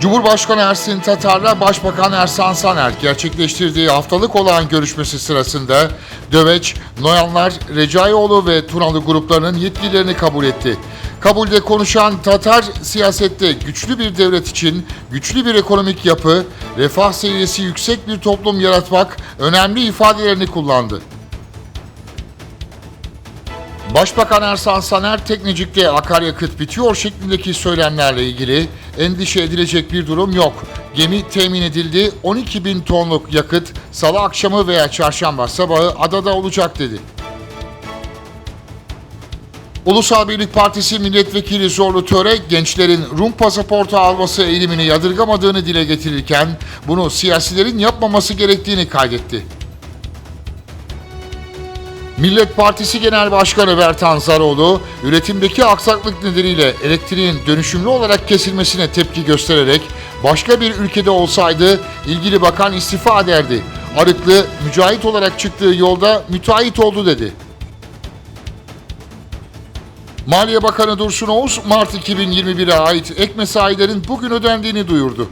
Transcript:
Cumhurbaşkanı Ersin Tatar'la Başbakan Ersan Saner gerçekleştirdiği haftalık olağan görüşmesi sırasında Döveç, Noyanlar, Recaioğlu ve Tunalı gruplarının yetkililerini kabul etti. Kabulde konuşan Tatar, siyasette güçlü bir devlet için güçlü bir ekonomik yapı, refah seviyesi yüksek bir toplum yaratmak önemli ifadelerini kullandı. Başbakan Ersan Saner Teknecik'te akaryakıt bitiyor şeklindeki söylemlerle ilgili endişe edilecek bir durum yok. Gemi temin edildi, 12 bin tonluk yakıt salı akşamı veya çarşamba sabahı adada olacak dedi. Ulusal Birlik Partisi Milletvekili Zorlu Töre, gençlerin Rum pasaportu alması eğilimini yadırgamadığını dile getirirken bunu siyasilerin yapmaması gerektiğini kaydetti. Millet Partisi Genel Başkanı Bertan Zaroğlu, üretimdeki aksaklık nedeniyle elektriğin dönüşümlü olarak kesilmesine tepki göstererek başka bir ülkede olsaydı ilgili bakan istifa ederdi. Arıklı mücahit olarak çıktığı yolda müteahhit oldu dedi. Maliye Bakanı Dursun Oğuz, Mart 2021'e ait ek mesailerin bugün ödendiğini duyurdu.